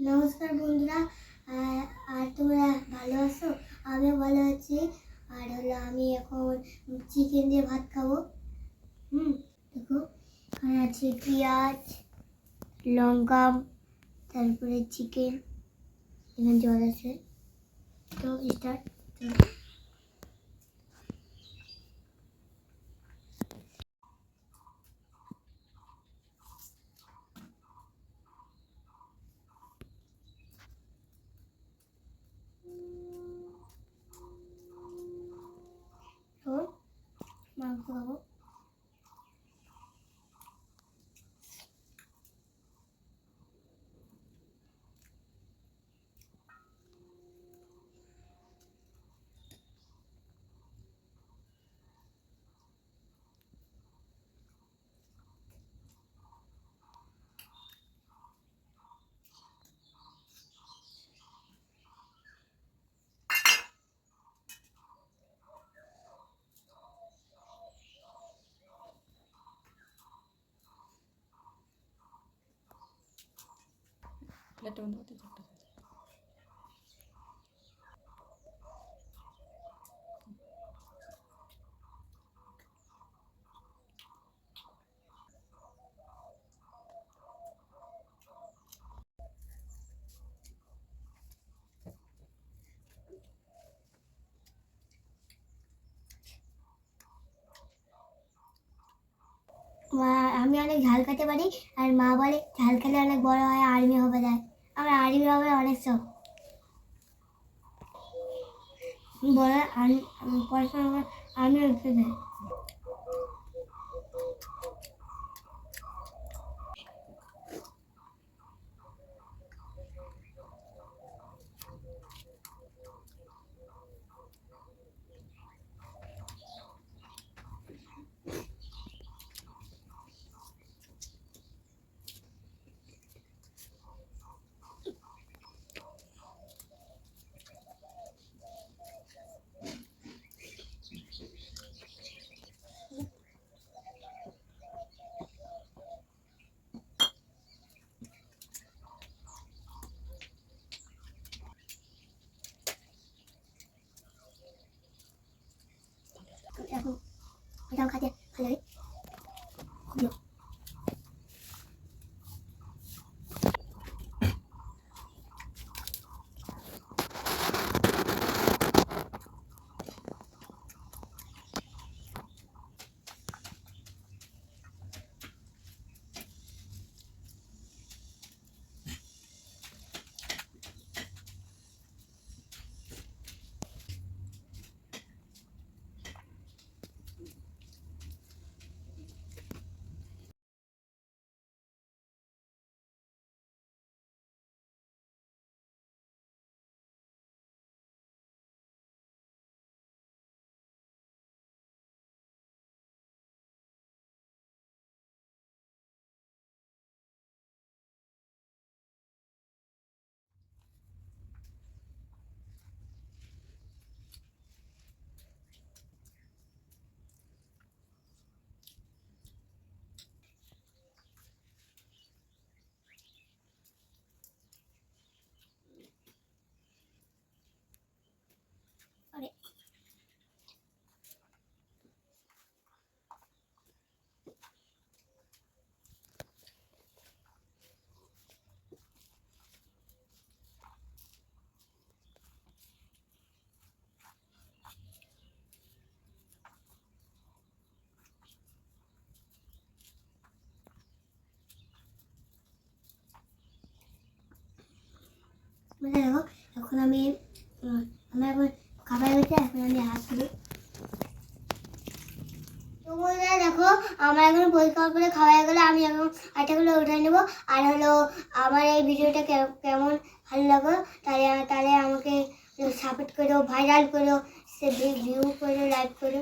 নমস্কার বন্ধুরা আর তোমরা ভালো আছো? আমিও ভালো আছি। আর হলো আমি এখন চিকেন দিয়ে ভাত খাব। হুম, দেখো এখানে আছে পেঁয়াজ, লঙ্কা, তারপরে চিকেন এখানে জল আছে। তো স্টার্ট তো মাংস খাব প্লেটটা বন্ধ করতে আমি অনেক ঝাল খেতে পারি আর মা বলে ঝাল খেলে অনেক বড় হয়, আর্মি হবে যায় আমার আর্মি হবে অনেক শখ। বড় আর্মি পড়াশোনা আর্মি হতে যায় এখন এটাও খাতে ভালো লাগে খুবই আরে মানে দেখো আমি আমার এখন খাবার হয়েছে এখন আমি হাত ধুই তো দেখো, আমার এখন পরিষ্কার করে খাওয়া গেলে, আমি এখন আটাগুলো উঠে নেব। আর হলো, আমার এই ভিডিওটা কেমন ভালো লাগো তাহলে তাহলে আমাকে সাপোর্ট করো ভাইরাল করো, সে ভিউ করো লাইক করো।